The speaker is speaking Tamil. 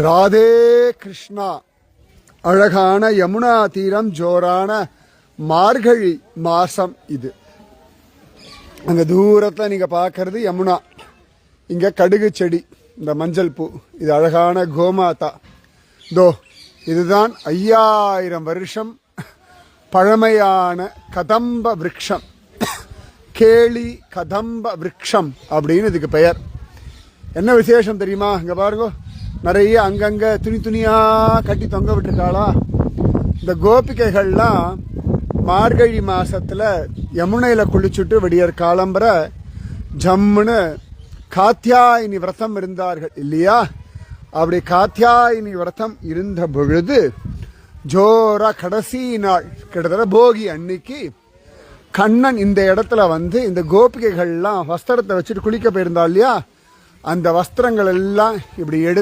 ராதே கிருஷ்ணா. அழகான யமுனா தீரம் ஜோரான மார்கழி மாசம் இது. அங்கே தூரத்தில் நீங்க பார்க்கறது யமுனா. இங்க கடுகு செடி இந்த மஞ்சள் பூ இது அழகான கோமாதா. தோ இதுதான் ஐயாயிரம் வருஷம் பழமையான கதம்ப விரக்ஷம். கேளி கதம்ப விரக்ஷம் அப்படின்னு இதுக்கு பெயர். என்ன விசேஷம் தெரியுமா? இங்க பாருங்க. நிறைய அங்கங்க துணி துணியா கட்டி தொங்க விட்டுருக்காளா? இந்த கோபிகைகள்லாம் மார்கழி மாசத்துல யமுனையில குளிச்சுட்டு விடியற் காலம்பர ஜம்முன்னு காத்தியாயினி விரதம் இருந்தார்கள் இல்லையா? அப்படி காத்தியாயினி விரதம் இருந்த பொழுது ஜோரா கடைசி நாள் கிட்டத்தட்ட போகி அன்னைக்கு கண்ணன் இந்த இடத்துல வந்து இந்த கோபிகைகள்லாம் வஸ்திரத்தை வச்சுட்டு குளிக்க போயிருந்தா இல்லையா? அந்த வஸ்திரங்கள் எல்லாம் இப்படி எடுத்து